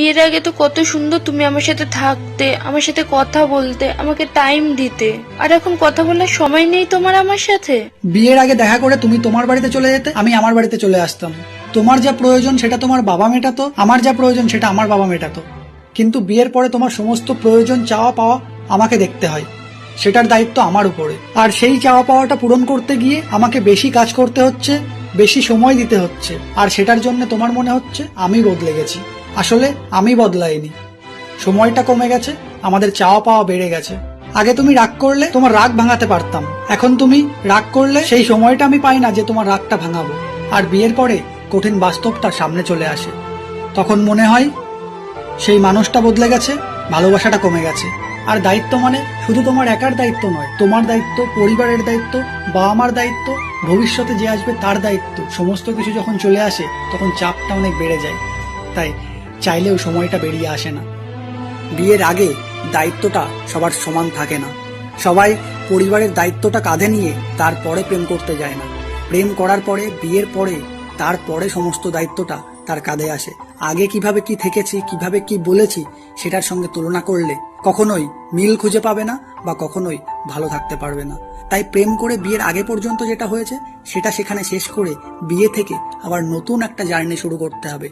বিয়ের আগে তো কত সুন্দর তুমি আমার সাথে থাকতে, আমার সাথে কথা বলতে, আমাকে টাইম দিতে। আর এখন কথা বলার সময় নেই তোমার আমার সাথে? বিয়ের আগে দেখা করে তুমি তোমার বাড়িতে চলে যেতে, আমি আমার বাড়িতে চলে আসতাম। তোমার যা প্রয়োজন সেটা তোমার বাবা মেটাতো, আমার যা প্রয়োজন সেটা আমার বাবা মেটাতো। কিন্তু বিয়ের পরে তোমার সমস্ত প্রয়োজন, চাওয়া পাওয়া আমাকে দেখতে হয়। সেটার দায়িত্ব আমার উপরে। আর সেই চাওয়া পাওয়াটা পূরণ করতে গিয়ে আমাকে বেশি কাজ করতে হচ্ছে, বেশি সময় দিতে হচ্ছে। আর সেটার জন্য তোমার মনে হচ্ছে, আমি বদলে গেছি। আসলে আমি বদলাইনি। সময়টা কমে গেছে, আমাদের চাওয়া পাওয়া বেড়ে গেছে। আগে তুমি রাগ করলে তোমার রাগ ভাঙাতে পারতাম। এখন তুমি রাগ করলে সেই সময়টা আমি পাই না যে তোমার রাগটা ভাঙাবো। আর বিয়ের পরে কঠিন বাস্তবটা সামনে চলে আসে। তখন মনে হয় সেই মানুষটা বদলে গেছে, ভালোবাসাটা কমে গেছে। আর দায়িত্ব মানে শুধু তোমার একার দায়িত্ব নয়, তোমার দায়িত্ব, পরিবারের দায়িত্ব বাবা মার দায়িত্ব, ভবিষ্যতে যে আসবে তার দায়িত্ব। সমস্ত কিছু যখন চলে আসে, তখন চাপটা অনেক বেড়ে যায়। তাই চাইলেও সময়টা বেরিয়ে আসে না। বিয়ের আগে দায়িত্বটা সবার সমান থাকে না। সবাই পরিবারের দায়িত্বটা কাঁধে নিয়ে তারপরে প্রেম করতে যায় না। প্রেম করার পরে, বিয়ের পরে তারপরে সমস্ত দায়িত্বটা তার কাঁধে আসে। আগে কীভাবে কি থেকেছি, কীভাবে কি বলেছি সেটার সঙ্গে তুলনা করলে কখনোই মিল খুঁজে পাবে না বা কখনোই ভালো থাকতে পারবে না। তাই প্রেম করে বিয়ের আগে পর্যন্ত যেটা হয়েছে, সেটা সেখানে শেষ করে বিয়ে থেকে আবার নতুন একটা জার্নি শুরু করতে হবে।